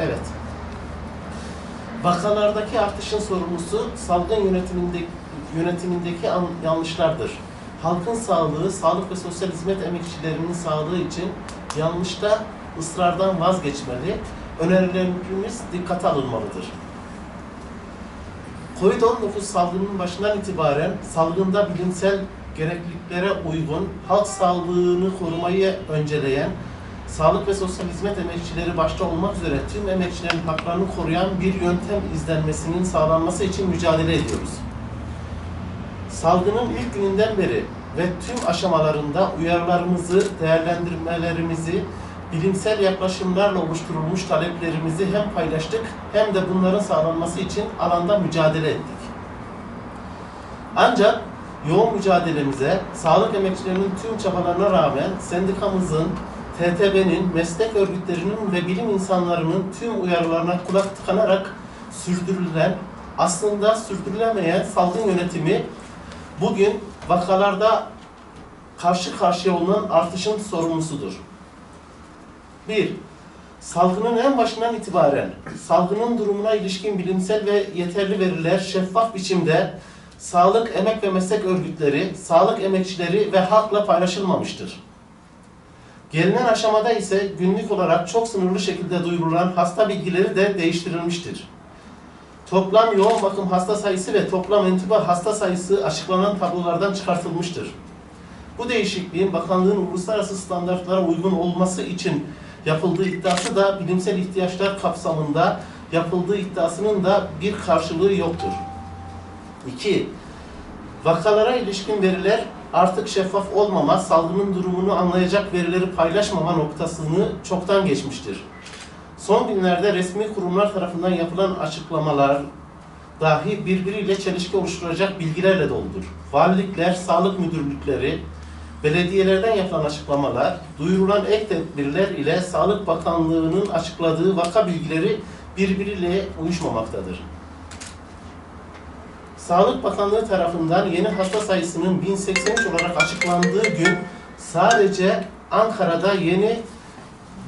Evet. Vakalardaki artışın sorumlusu salgın yönetiminde, yönetimindeki an- yanlışlardır. Halkın sağlığı, sağlık ve sosyal hizmet emekçilerinin sağlığı için yanlışta ısrardan vazgeçmeli, önerilerimiz dikkate alınmalıdır. Covid-19 salgının başından itibaren salgında bilimsel gerekliliklere uygun halk sağlığını korumayı önceleyen sağlık ve sosyal hizmet emekçileri başta olmak üzere tüm emekçilerin haklarını koruyan bir yöntem izlenmesinin sağlanması için mücadele ediyoruz. Salgının ilk gününden beri ve tüm aşamalarında uyarılarımızı, değerlendirmelerimizi, bilimsel yaklaşımlarla oluşturulmuş taleplerimizi hem paylaştık hem de bunların sağlanması için alanda mücadele ettik. Ancak yoğun mücadelemize, sağlık emekçilerinin tüm çabalarına rağmen sendikamızın, TTB'nin, meslek örgütlerinin ve bilim insanlarının tüm uyarılarına kulak tıkanarak sürdürülen, aslında sürdürülemeyen salgın yönetimi bugün vakalarda karşı karşıya olunan artışın sorumlusudur. 1. Salgının en başından itibaren salgının durumuna ilişkin bilimsel ve yeterli veriler şeffaf biçimde sağlık, emek ve meslek örgütleri, sağlık emekçileri ve halkla paylaşılmamıştır. Gelinen aşamada ise günlük olarak çok sınırlı şekilde duyurulan hasta bilgileri de değiştirilmiştir. Toplam yoğun bakım hasta sayısı ve toplam entüba hasta sayısı açıklanan tablolardan çıkartılmıştır. Bu değişikliğin bakanlığın uluslararası standartlara uygun olması için yapıldığı iddiası da bilimsel ihtiyaçlar kapsamında yapıldığı iddiasının da bir karşılığı yoktur. 2. Vakalara ilişkin veriler artık şeffaf olmama, salgının durumunu anlayacak verileri paylaşmama noktasını çoktan geçmiştir. Son günlerde resmi kurumlar tarafından yapılan açıklamalar dahi birbiriyle çelişki oluşturacak bilgilerle doludur. Valilikler, sağlık müdürlükleri, belediyelerden yapılan açıklamalar, duyurulan ek tedbirler ile Sağlık Bakanlığı'nın açıkladığı vaka bilgileri birbiriyle uyuşmamaktadır. Sağlık Bakanlığı tarafından yeni hasta sayısının 1083 olarak açıklandığı gün sadece Ankara'da yeni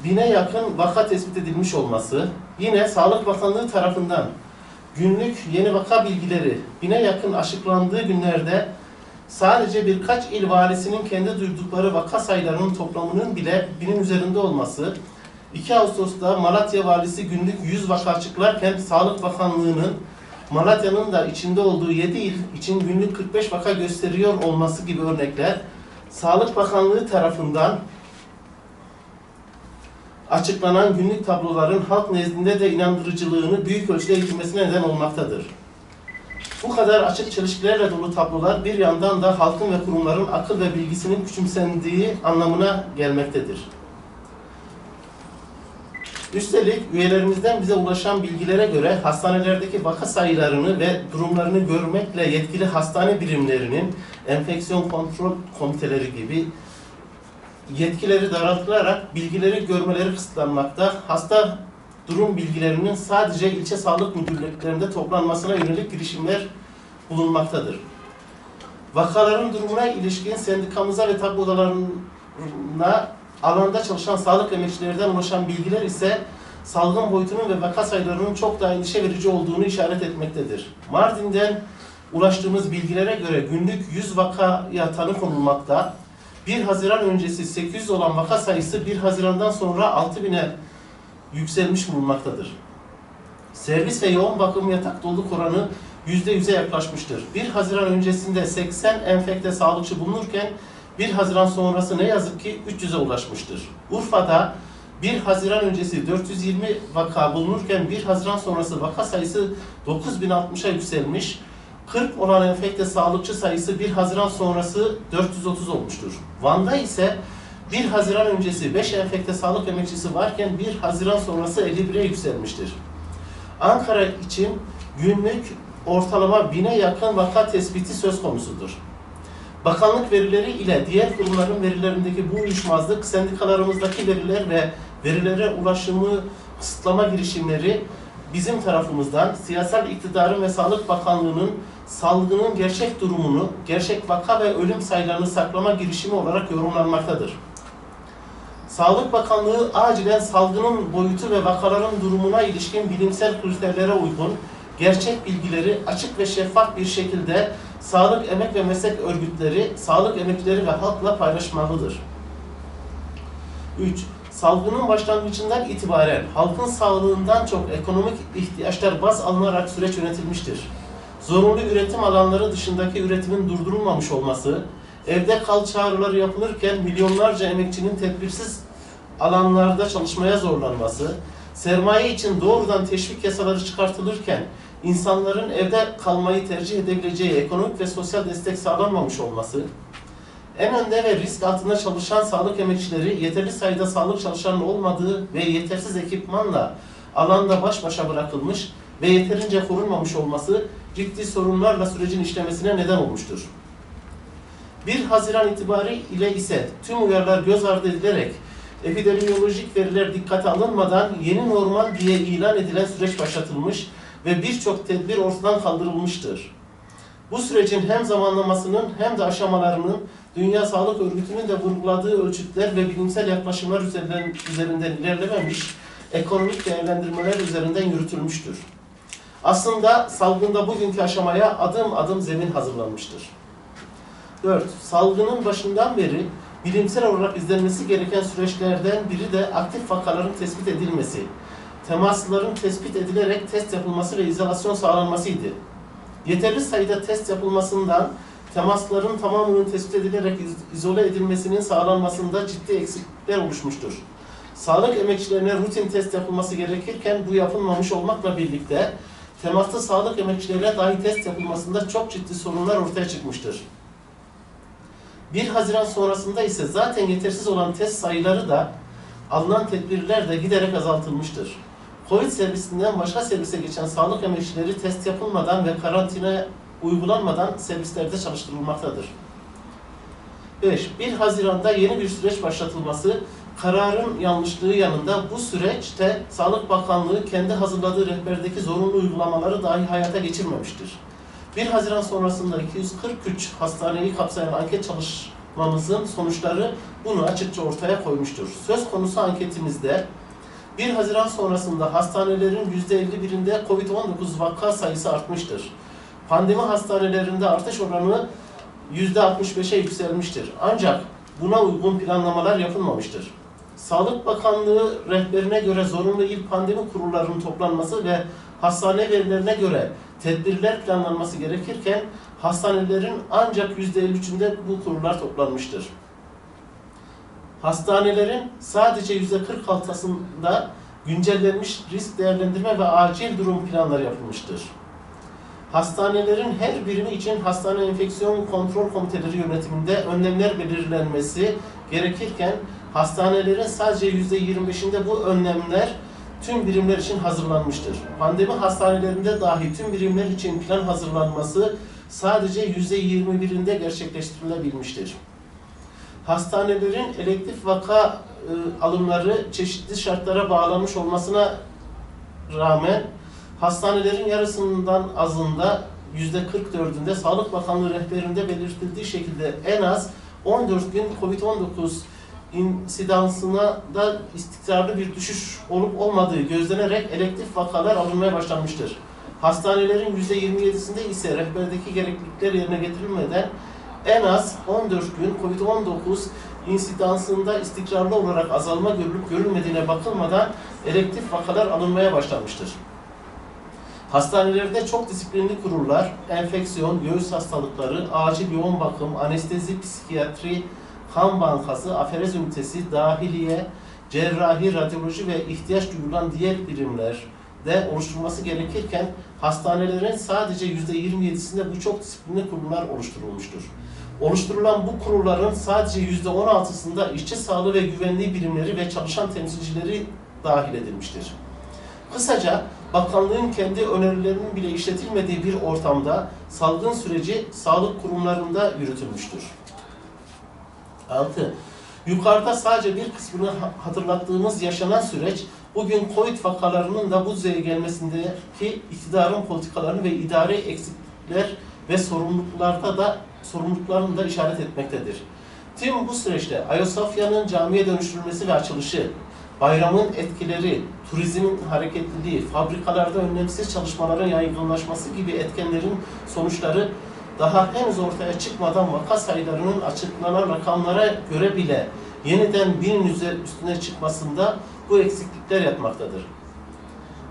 bine yakın vaka tespit edilmiş olması, yine Sağlık Bakanlığı tarafından günlük yeni vaka bilgileri bine yakın açıklandığı günlerde sadece birkaç il valisinin kendi duydukları vaka sayılarının toplamının bile binin üzerinde olması, 2 Ağustos'ta Malatya valisi günlük 100 vaka açıklarken Sağlık Bakanlığı'nın Malatya'nın da içinde olduğu 7 il için günlük 45 vaka gösteriyor olması gibi örnekler Sağlık Bakanlığı tarafından açıklanan günlük tabloların halk nezdinde de inandırıcılığını büyük ölçüde yitirmesine neden olmaktadır. Bu kadar açık çelişkilerle dolu tablolar bir yandan da halkın ve kurumların akıl ve bilgisinin küçümsendiği anlamına gelmektedir. Üstelik üyelerimizden bize ulaşan bilgilere göre hastanelerdeki vaka sayılarını ve durumlarını görmekle yetkili hastane birimlerinin enfeksiyon kontrol komiteleri gibi yetkileri daraltılarak bilgileri görmeleri kısıtlanmakta. Hasta durum bilgilerinin sadece ilçe sağlık müdürlüklerinde toplanmasına yönelik girişimler bulunmaktadır. Vakaların durumuna ilişkin sendikamıza ve tablo odalarına alanda çalışan sağlık emekçilerden ulaşan bilgiler ise salgın boyutunun ve vaka sayılarının çok daha endişe verici olduğunu işaret etmektedir. Mardin'den ulaştığımız bilgilere göre günlük 100 vakaya tanı konulmakta. 1 Haziran öncesi 800 olan vaka sayısı 1 Haziran'dan sonra 6000'e yükselmiş bulunmaktadır. Servis ve yoğun bakım yatak doluluk oranı %100'e yaklaşmıştır. 1 Haziran öncesinde 80 enfekte sağlıkçı bulunurken 1 Haziran sonrası ne yazık ki 300'e ulaşmıştır. Urfa'da 1 Haziran öncesi 420 vaka bulunurken 1 Haziran sonrası vaka sayısı 9060'a yükselmiş. 40 olan enfekte sağlıkçı sayısı 1 Haziran sonrası 430 olmuştur. Van'da ise 1 Haziran öncesi 5 enfekte sağlık emekçisi varken 1 Haziran sonrası 51'e yükselmiştir. Ankara için günlük ortalama 1000'e yakın vaka tespiti söz konusudur. Bakanlık verileri ile diğer kurumların verilerindeki bu uyuşmazlık, sendikalarımızdaki veriler ve verilere ulaşımı kısıtlama girişimleri bizim tarafımızdan siyasal iktidarın ve Sağlık Bakanlığı'nın salgının gerçek durumunu, gerçek vaka ve ölüm sayılarını saklama girişimi olarak yorumlanmaktadır. Sağlık Bakanlığı acilen salgının boyutu ve vakaların durumuna ilişkin bilimsel kriterlere uygun gerçek bilgileri açık ve şeffaf bir şekilde sağlık emek ve meslek örgütleri, sağlık emekçileri ve halkla paylaşmalıdır. 3. Salgının başlangıcından itibaren halkın sağlığından çok ekonomik ihtiyaçlar baz alınarak süreç yönetilmiştir. Zorunlu üretim alanları dışındaki üretimin durdurulmamış olması, evde kal çağrıları yapılırken milyonlarca emekçinin tedbirsiz alanlarda çalışmaya zorlanması, sermaye için doğrudan teşvik yasaları çıkartılırken insanların evde kalmayı tercih edebileceği ekonomik ve sosyal destek sağlanmamış olması, en önde ve risk altında çalışan sağlık emekçileri yeterli sayıda sağlık çalışanının olmadığı ve yetersiz ekipmanla alanda baş başa bırakılmış ve yeterince korunmamış olması ciddi sorunlarla sürecin işlemesine neden olmuştur. 1 Haziran itibariyle ise tüm uyarılar göz ardı edilerek epidemiyolojik veriler dikkate alınmadan yeni normal diye ilan edilen süreç başlatılmış ve birçok tedbir ortadan kaldırılmıştır. Bu sürecin hem zamanlamasının hem de aşamalarının Dünya Sağlık Örgütü'nün de vurguladığı ölçütler ve bilimsel yaklaşımlar üzerinden, üzerinden ilerlememiş, ekonomik değerlendirmeler üzerinden yürütülmüştür. Aslında salgında bugünkü aşamaya adım adım zemin hazırlanmıştır. 4. Salgının başından beri bilimsel olarak izlenmesi gereken süreçlerden biri de aktif vakaların tespit edilmesi, temasların tespit edilerek test yapılması ve izolasyon sağlanmasıydı. Yeterli sayıda test yapılmasından temasların tamamının tespit edilerek iz- izole edilmesinin sağlanmasında ciddi eksiklikler oluşmuştur. Sağlık emekçilerine rutin test yapılması gerekirken bu yapılmamış olmakla birlikte temaslı sağlık emekçilerine dahi test yapılmasında çok ciddi sorunlar ortaya çıkmıştır. 1 Haziran sonrasında ise zaten yetersiz olan test sayıları da alınan tedbirler de giderek azaltılmıştır. Covid servisinden başka servise geçen sağlık emekçileri test yapılmadan ve karantina uygulanmadan servislerde çalıştırılmaktadır. 5. 1 Haziran'da yeni bir süreç başlatılması kararın yanlışlığı yanında bu süreçte Sağlık Bakanlığı kendi hazırladığı rehberdeki zorunlu uygulamaları dahi hayata geçirmemiştir. 1 Haziran sonrasında 243 hastaneyi kapsayan anket çalışmamızın sonuçları bunu açıkça ortaya koymuştur. Söz konusu anketimizde 1 Haziran sonrasında hastanelerin %51'inde COVID-19 vaka sayısı artmıştır. Pandemi hastanelerinde artış oranı %65'e yükselmiştir. Ancak buna uygun planlamalar yapılmamıştır. Sağlık Bakanlığı rehberine göre zorunlu il pandemi kurullarının toplanması ve hastane verilerine göre tedbirler planlanması gerekirken hastanelerin ancak %53'ünde bu kurullar toplanmıştır. Hastanelerin sadece %46'sında güncellenmiş risk değerlendirme ve acil durum planları yapılmıştır. Hastanelerin her birimi için hastane enfeksiyon kontrol komiteleri yönetiminde önlemler belirlenmesi gerekirken hastanelerin sadece %25'inde bu önlemler tüm birimler için hazırlanmıştır. Pandemi hastanelerinde dahi tüm birimler için plan hazırlanması sadece %21'inde gerçekleştirilebilmiştir. Hastanelerin elektif vaka e, alımları çeşitli şartlara bağlanmış olmasına rağmen hastanelerin yarısından azında %44'ünde Sağlık Bakanlığı rehberinde belirtildiği şekilde en az 14 gün COVID-19 insidansına da istikrarlı bir düşüş olup olmadığı gözlenerek elektif vakalar alınmaya başlanmıştır. Hastanelerin %27'sinde ise rehberdeki gereklilikler yerine getirilmeden en az 14 gün COVID-19 insidansında istikrarlı olarak azalma görülüp görülmediğine bakılmadan elektif vakalar alınmaya başlanmıştır. Hastanelerde çok disiplinli kurullar, enfeksiyon, göğüs hastalıkları, acil yoğun bakım, anestezi, psikiyatri, kan bankası, aferez ünitesi, dahiliye, cerrahi, radyoloji ve ihtiyaç duyulan diğer birimler de oluşturulması gerekirken hastanelerin sadece %27'sinde bu çok disiplinli kurumlar oluşturulmuştur. Oluşturulan bu kurulların sadece %16'sında işçi sağlığı ve güvenliği birimleri ve çalışan temsilcileri dahil edilmiştir. Kısaca bakanlığın kendi önerilerinin bile işletilmediği bir ortamda salgın süreci sağlık kurumlarında yürütülmüştür. 6. Yukarıda sadece bir kısmını ha- hatırlattığımız yaşanan süreç bugün Covid vakalarının da bu düzeye gelmesindeki iktidarın politikalarını ve idari eksiklikler ve sorumluluklarda da sorumluluklarını da işaret etmektedir. Tüm bu süreçte Ayasofya'nın camiye dönüştürülmesi ve açılışı, bayramın etkileri, turizmin hareketliliği, fabrikalarda önlemsiz çalışmaların yaygınlaşması gibi etkenlerin sonuçları daha henüz ortaya çıkmadan vaka sayılarının açıklanan rakamlara göre bile yeniden binin üstüne çıkmasında bu eksiklikler yatmaktadır.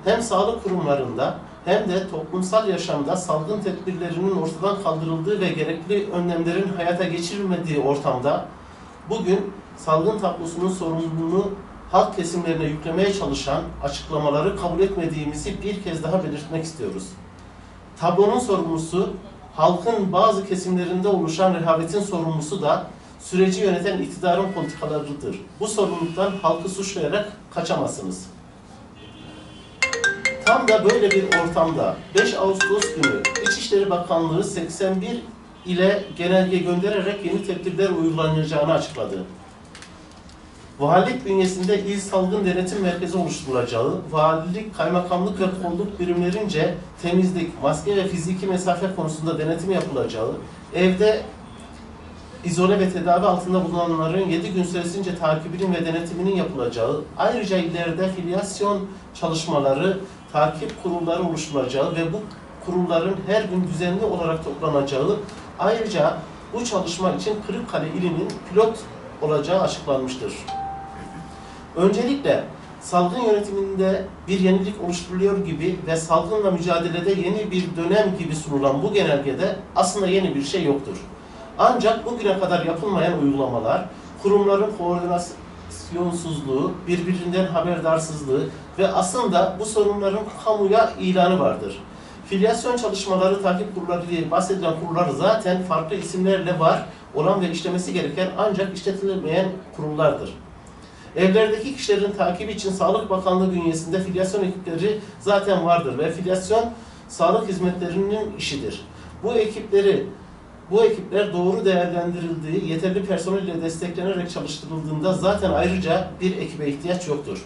Hem sağlık kurumlarında hem de toplumsal yaşamda salgın tedbirlerinin ortadan kaldırıldığı ve gerekli önlemlerin hayata geçirilmediği ortamda bugün salgın tablosunun sorumluluğunu halk kesimlerine yüklemeye çalışan açıklamaları kabul etmediğimizi bir kez daha belirtmek istiyoruz. Tablonun sorumlusu halkın bazı kesimlerinde oluşan rehavetin sorumlusu da süreci yöneten iktidarın politikalarıdır. Bu sorumluluktan halkı suçlayarak kaçamazsınız. Tam da böyle bir ortamda 5 Ağustos günü İçişleri Bakanlığı 81 ile genelge göndererek yeni tedbirler uygulanacağını açıkladı. Valilik bünyesinde il salgın denetim merkezi oluşturulacağı, valilik, kaymakamlık ve kolluk birimlerince temizlik, maske ve fiziki mesafe konusunda denetim yapılacağı, evde izole ve tedavi altında bulunanların 7 gün süresince takibinin ve denetiminin yapılacağı, ayrıca illerde filyasyon çalışmaları, takip kurulları oluşturulacağı ve bu kurulların her gün düzenli olarak toplanacağı, ayrıca bu çalışma için Kırıkkale ilinin pilot olacağı açıklanmıştır. Öncelikle salgın yönetiminde bir yenilik oluşturuluyor gibi ve salgınla mücadelede yeni bir dönem gibi sunulan bu genelgede aslında yeni bir şey yoktur. Ancak bugüne kadar yapılmayan uygulamalar, kurumların koordinasyonsuzluğu, birbirinden haberdarsızlığı ve aslında bu sorunların kamuya ilanı vardır. Filyasyon çalışmaları, takip kurulları diye bahsedilen kurullar zaten farklı isimlerle var olan ve işlemesi gereken ancak işletilemeyen kurullardır. Evlerdeki kişilerin takibi için Sağlık Bakanlığı bünyesinde filyasyon ekipleri zaten vardır ve filyasyon sağlık hizmetlerinin işidir. Bu ekipleri bu ekipler doğru değerlendirildiği, yeterli personel ile desteklenerek çalıştırıldığında zaten ayrıca bir ekibe ihtiyaç yoktur.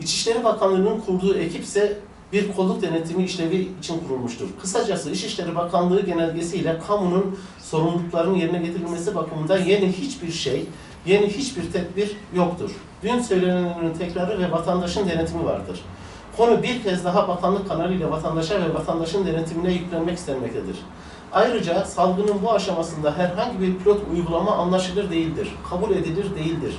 İçişleri Bakanlığı'nın kurduğu ekip ise bir kolluk denetimi işlevi için kurulmuştur. Kısacası İçişleri Bakanlığı genelgesiyle kamunun sorumluluklarının yerine getirilmesi bakımından yeni hiçbir şey, yeni hiçbir tedbir yoktur. Dün söylenenlerin tekrarı ve vatandaşın denetimi vardır. Konu bir kez daha bakanlık kanalıyla vatandaşa ve vatandaşın denetimine yüklenmek istenmektedir. Ayrıca salgının bu aşamasında herhangi bir pilot uygulama anlaşılır değildir, kabul edilir değildir.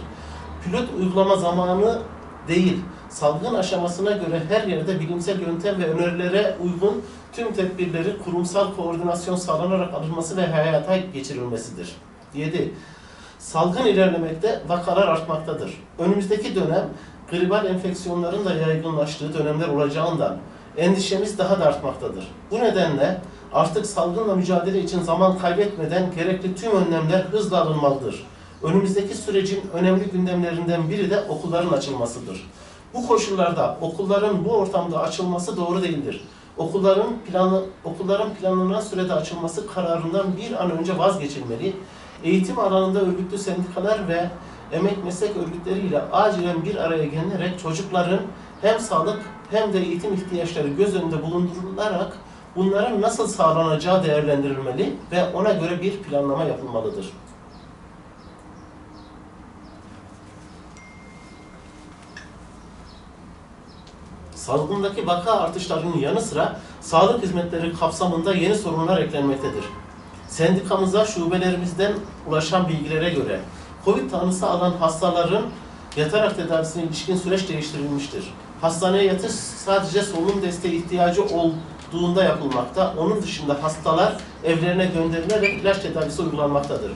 Pilot uygulama zamanı değil, salgın aşamasına göre her yerde bilimsel yöntem ve önerilere uygun tüm tedbirleri kurumsal koordinasyon sağlanarak alınması ve hayata geçirilmesidir. 7. Salgın ilerlemekte, vakalar artmaktadır. Önümüzdeki dönem gribal enfeksiyonların da yaygınlaştığı dönemler olacağından endişemiz daha da artmaktadır. Bu nedenle artık salgınla mücadele için zaman kaybetmeden gerekli tüm önlemler hızla alınmalıdır. Önümüzdeki sürecin önemli gündemlerinden biri de okulların açılmasıdır. Bu koşullarda okulların bu ortamda açılması doğru değildir. Okulların planı okulların planlanan sürede açılması kararından bir an önce vazgeçilmeli. Eğitim alanında örgütlü sendikalar ve emek meslek örgütleriyle acilen bir araya gelinerek çocukların hem sağlık hem de eğitim ihtiyaçları göz önünde bulundurularak bunların nasıl sağlanacağı değerlendirilmeli ve ona göre bir planlama yapılmalıdır. Salgındaki vaka artışlarının yanı sıra sağlık hizmetleri kapsamında yeni sorunlar eklenmektedir. Sendikamıza şubelerimizden ulaşan bilgilere göre COVID tanısı alan hastaların yatarak tedavisine ilişkin süreç değiştirilmiştir. Hastaneye yatış sadece solunum desteği ihtiyacı olduğunda yapılmakta. Onun dışında hastalar evlerine gönderilerek ilaç tedavisi uygulanmaktadır.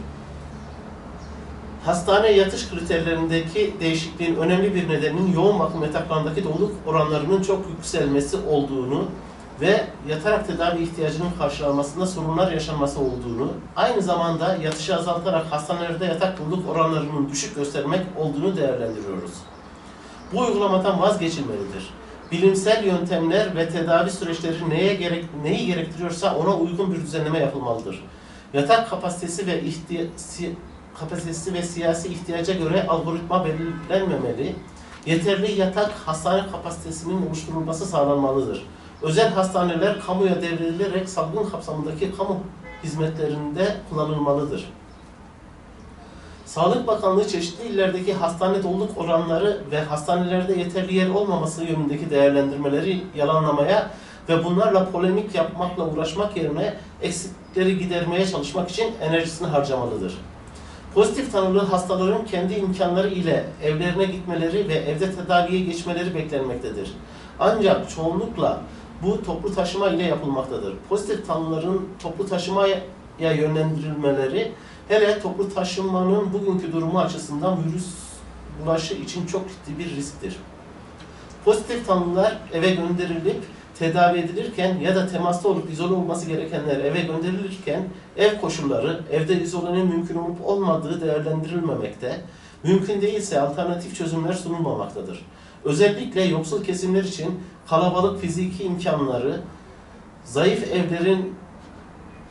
Hastane yatış kriterlerindeki değişikliğin önemli bir nedeninin yoğun bakım yataklarındaki doluluk oranlarının çok yükselmesi olduğunu ve yatarak tedavi ihtiyacının karşılanmasında sorunlar yaşanması olduğunu, aynı zamanda yatışı azaltarak hastanelerde yatak doluluk oranlarının düşük göstermek olduğunu değerlendiriyoruz. Bu uygulamadan vazgeçilmelidir. Bilimsel yöntemler ve tedavi süreçleri neye gerek, neyi gerektiriyorsa ona uygun bir düzenleme yapılmalıdır. Yatak kapasitesi ve si- kapasitesi ve siyasi ihtiyaca göre algoritma belirlenmemeli. Yeterli yatak hastane kapasitesinin oluşturulması sağlanmalıdır. Özel hastaneler kamuya devredilerek salgın kapsamındaki kamu hizmetlerinde kullanılmalıdır. Sağlık Bakanlığı çeşitli illerdeki hastane doluluk oranları ve hastanelerde yeterli yer olmaması yönündeki değerlendirmeleri yalanlamaya ve bunlarla polemik yapmakla uğraşmak yerine eksikleri gidermeye çalışmak için enerjisini harcamalıdır. Pozitif tanılı hastaların kendi imkanları ile evlerine gitmeleri ve evde tedaviye geçmeleri beklenmektedir. Ancak çoğunlukla bu toplu taşıma ile yapılmaktadır. Pozitif tanıların toplu taşımaya yönlendirilmeleri hele toplu taşımanın bugünkü durumu açısından virüs bulaşı için çok ciddi bir risktir. Pozitif tanılar eve gönderilip tedavi edilirken ya da temasta olup izole olması gerekenler eve gönderilirken ev koşulları, evde izolenin mümkün olup olmadığı değerlendirilmemekte, mümkün değilse alternatif çözümler sunulmamaktadır. Özellikle yoksul kesimler için kalabalık fiziki imkanları, zayıf evlerin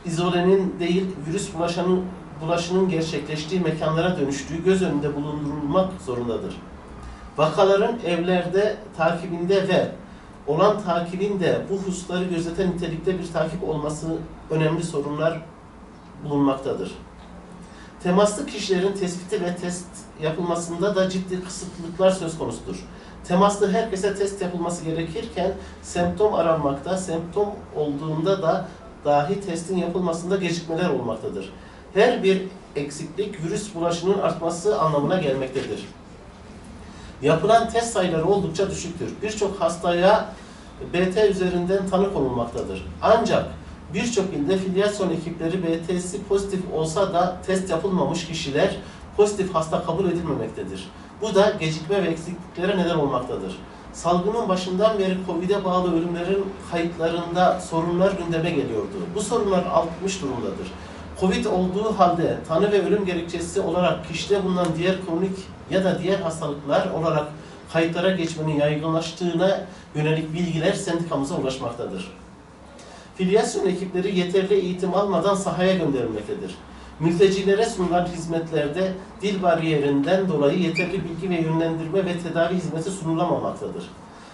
izolenin değil virüs bulaşanın, bulaşının gerçekleştiği mekanlara dönüştüğü göz önünde bulundurulmak zorundadır. Vakaların evlerde takibinde ve olan takibin de bu hususları gözeten nitelikte bir takip olması önemli sorunlar bulunmaktadır. Temaslı kişilerin tespiti ve test yapılmasında da ciddi kısıtlılıklar söz konusudur. Temaslı herkese test yapılması gerekirken semptom aranmakta, semptom olduğunda da dahi testin yapılmasında gecikmeler olmaktadır. Her bir eksiklik virüs bulaşının artması anlamına gelmektedir. Yapılan test sayıları oldukça düşüktür. Birçok hastaya BT üzerinden tanı konulmaktadır. Ancak birçok ilde filyasyon ekipleri BT'si pozitif olsa da test yapılmamış kişiler pozitif hasta kabul edilmemektedir. Bu da gecikme ve eksikliklere neden olmaktadır. Salgının başından beri COVID'e bağlı ölümlerin kayıtlarında sorunlar gündeme geliyordu. Bu sorunlar artmış durumdadır. Covid olduğu halde tanı ve ölüm gerekçesi olarak kişide bulunan diğer kronik ya da diğer hastalıklar olarak kayıtlara geçmenin yaygınlaştığına yönelik bilgiler sendikamıza ulaşmaktadır. Filyasyon ekipleri yeterli eğitim almadan sahaya gönderilmektedir. Mültecilere sunulan hizmetlerde dil bariyerinden dolayı yeterli bilgi ve yönlendirme ve tedavi hizmeti sunulamamaktadır.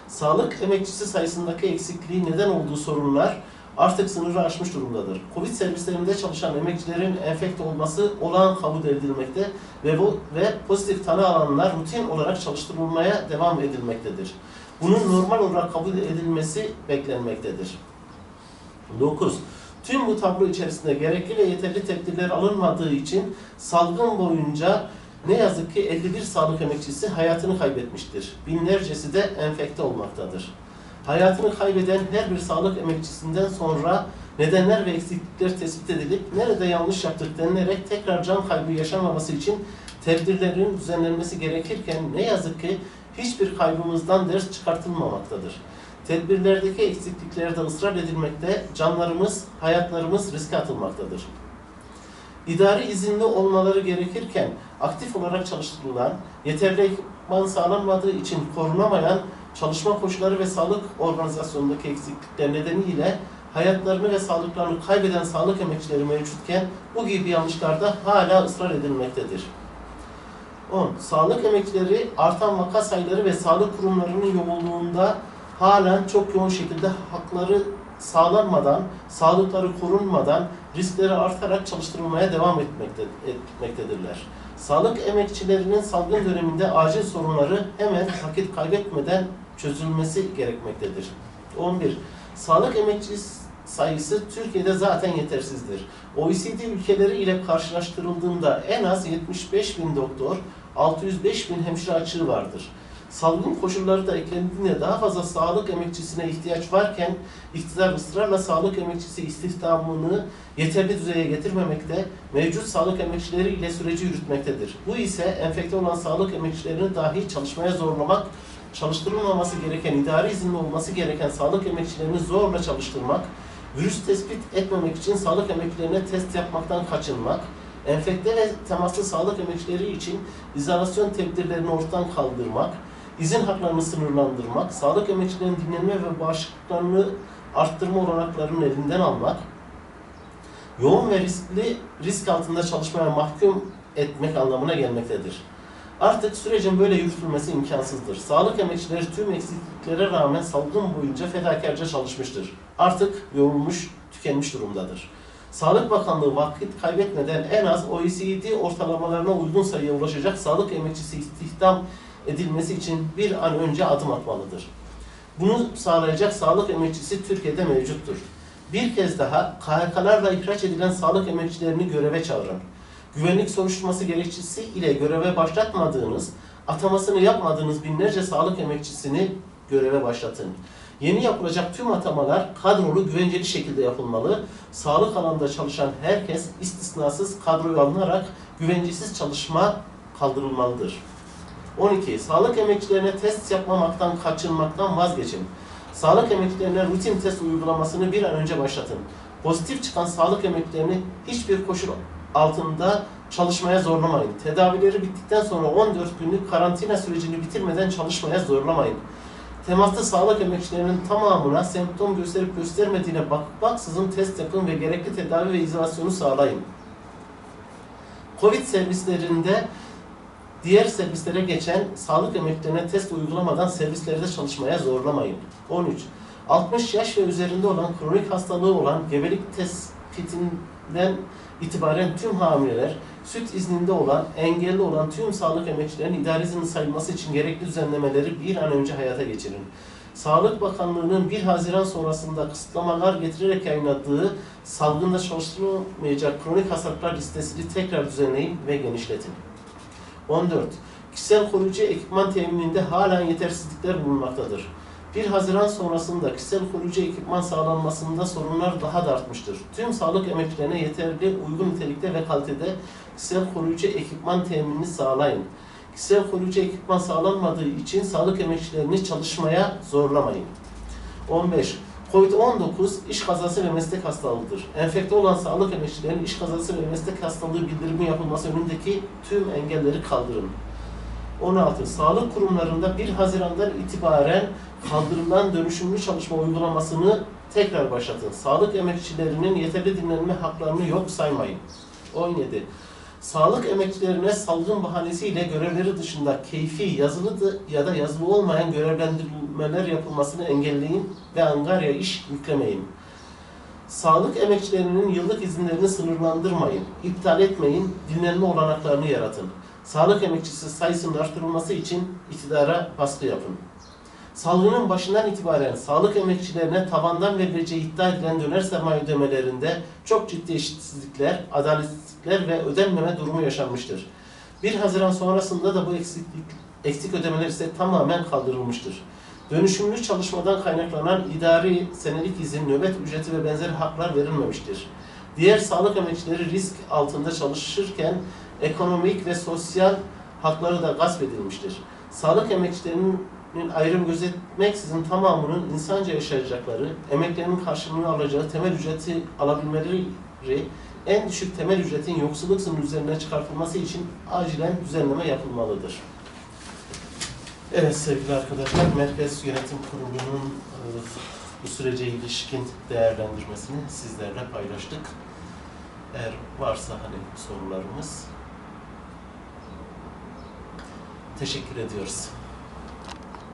Sağlık emekçisi sayısındaki eksikliği neden olduğu sorunlar artık sınırı aşmış durumdadır. Covid servislerinde çalışan emekçilerin enfekte olması olağan kabul edilmekte ve bu ve pozitif tanı alanlar rutin olarak çalıştırılmaya devam edilmektedir. Bunun normal olarak kabul edilmesi beklenmektedir. 9. Tüm bu tablo içerisinde gerekli ve yeterli tedbirler alınmadığı için salgın boyunca ne yazık ki 51 sağlık emekçisi hayatını kaybetmiştir. Binlercesi de enfekte olmaktadır. Hayatını kaybeden her bir sağlık emekçisinden sonra nedenler ve eksiklikler tespit edilip nerede yanlış yaptık denilerek tekrar can kaybı yaşanmaması için tedbirlerin düzenlenmesi gerekirken ne yazık ki hiçbir kaybımızdan ders çıkartılmamaktadır. Tedbirlerdeki eksikliklerde ısrar edilmekte, canlarımız, hayatlarımız riske atılmaktadır. İdari izinli olmaları gerekirken aktif olarak çalıştırılan, yeterli ekipman sağlanmadığı için korunamayan çalışma koşulları ve sağlık organizasyonundaki eksiklikler nedeniyle hayatlarını ve sağlıklarını kaybeden sağlık emekçileri mevcutken bu gibi yanlışlarda hala ısrar edilmektedir. 10. Sağlık emekçileri artan vaka sayıları ve sağlık kurumlarının yoğunluğunda halen çok yoğun şekilde hakları sağlanmadan, sağlıkları korunmadan riskleri artarak çalıştırılmaya devam etmekte, etmektedirler. Sağlık emekçilerinin salgın döneminde acil sorunları hemen vakit kaybetmeden çözülmesi gerekmektedir. 11. Sağlık emekçisi sayısı Türkiye'de zaten yetersizdir. OECD ülkeleri ile karşılaştırıldığında en az 75 bin doktor, 605 bin hemşire açığı vardır. Salgın koşulları da eklendiğinde daha fazla sağlık emekçisine ihtiyaç varken iktidar ısrarla sağlık emekçisi istihdamını yeterli düzeye getirmemekte, mevcut sağlık emekçileri ile süreci yürütmektedir. Bu ise enfekte olan sağlık emekçilerini dahi çalışmaya zorlamak, çalıştırılmaması gereken, idari izinli olması gereken sağlık emekçilerini zorla çalıştırmak, virüs tespit etmemek için sağlık emekçilerine test yapmaktan kaçınmak, enfekte ve temaslı sağlık emekçileri için izolasyon tedbirlerini ortadan kaldırmak, izin haklarını sınırlandırmak, sağlık emekçilerinin dinlenme ve bağışıklıklarını arttırma olanaklarının elinden almak, yoğun ve riskli risk altında çalışmaya mahkum etmek anlamına gelmektedir. Artık sürecin böyle yürütülmesi imkansızdır. Sağlık emekçileri tüm eksikliklere rağmen salgın boyunca fedakarca çalışmıştır. Artık yorulmuş, tükenmiş durumdadır. Sağlık Bakanlığı vakit kaybetmeden en az OECD ortalamalarına uygun sayıya ulaşacak sağlık emekçisi istihdam edilmesi için bir an önce adım atmalıdır. Bunu sağlayacak sağlık emekçisi Türkiye'de mevcuttur. Bir kez daha KHK'larla ihraç edilen sağlık emekçilerini göreve çağırın. Güvenlik soruşturması gerekçesi ile göreve başlatmadığınız, atamasını yapmadığınız binlerce sağlık emekçisini göreve başlatın. Yeni yapılacak tüm atamalar kadrolu güvenceli şekilde yapılmalı. Sağlık alanında çalışan herkes istisnasız kadroya alınarak güvencesiz çalışma kaldırılmalıdır. 12. Sağlık emekçilerine test yapmamaktan, kaçınmaktan vazgeçin. Sağlık emekçilerine rutin test uygulamasını bir an önce başlatın. Pozitif çıkan sağlık emekçilerini hiçbir koşul altında çalışmaya zorlamayın. Tedavileri bittikten sonra 14 günlük karantina sürecini bitirmeden çalışmaya zorlamayın. Temaslı sağlık emekçilerinin tamamına semptom gösterip göstermediğine bakıp baksızın test yapın ve gerekli tedavi ve izolasyonu sağlayın. Covid servislerinde diğer servislere geçen sağlık emeklilerine test uygulamadan servislerde çalışmaya zorlamayın. 13. 60 yaş ve üzerinde olan kronik hastalığı olan gebelik tespitinden itibaren tüm hamileler, süt izninde olan, engelli olan tüm sağlık emekçilerinin idari iznin sayılması için gerekli düzenlemeleri bir an önce hayata geçirin. Sağlık Bakanlığı'nın 1 Haziran sonrasında kısıtlamalar getirerek yayınladığı salgında çalıştırılmayacak kronik hastalıklar listesini tekrar düzenleyin ve genişletin. 14. Kişisel koruyucu ekipman temininde halen yetersizlikler bulunmaktadır. 1 Haziran sonrasında kişisel koruyucu ekipman sağlanmasında sorunlar daha da artmıştır. Tüm sağlık emekçilerine yeterli, uygun nitelikte ve kalitede kişisel koruyucu ekipman teminini sağlayın. Kişisel koruyucu ekipman sağlanmadığı için sağlık emekçilerini çalışmaya zorlamayın. 15. Covid-19 iş kazası ve meslek hastalığıdır. Enfekte olan sağlık emekçilerinin iş kazası ve meslek hastalığı bildirimi yapılması önündeki tüm engelleri kaldırın. 16. Sağlık kurumlarında 1 Haziran'dan itibaren kaldırılan dönüşümlü çalışma uygulamasını tekrar başlatın. Sağlık emekçilerinin yeterli dinlenme haklarını yok saymayın. 17. Sağlık emekçilerine salgın bahanesiyle görevleri dışında keyfi, yazılı ya da yazılı olmayan görevlendirmeler yapılmasını engelleyin ve angarya iş yüklemeyin. Sağlık emekçilerinin yıllık izinlerini sınırlandırmayın, iptal etmeyin, dinlenme olanaklarını yaratın. Sağlık emekçisi sayısının artırılması için iktidara baskı yapın. Salgının başından itibaren sağlık emekçilerine tavandan verileceği iddia edilen döner sermaye ödemelerinde çok ciddi eşitsizlikler, adaletsizlikler ve ödenmeme durumu yaşanmıştır. 1 Haziran sonrasında da bu eksiklik, eksik ödemeler ise tamamen kaldırılmıştır. Dönüşümlü çalışmadan kaynaklanan idari senelik izin, nöbet ücreti ve benzeri haklar verilmemiştir. Diğer sağlık emekçileri risk altında çalışırken ekonomik ve sosyal hakları da gasp edilmiştir. Sağlık emekçilerinin ayrım gözetmeksizin tamamının insanca yaşayacakları, emeklerinin karşılığını alacağı temel ücreti alabilmeleri en düşük temel ücretin yoksulluk sınırı üzerine çıkartılması için acilen düzenleme yapılmalıdır. Evet sevgili arkadaşlar, Merkez Yönetim Kurulu'nun e, bu sürece ilişkin değerlendirmesini sizlerle paylaştık. Eğer varsa hani sorularımız teşekkür ediyoruz.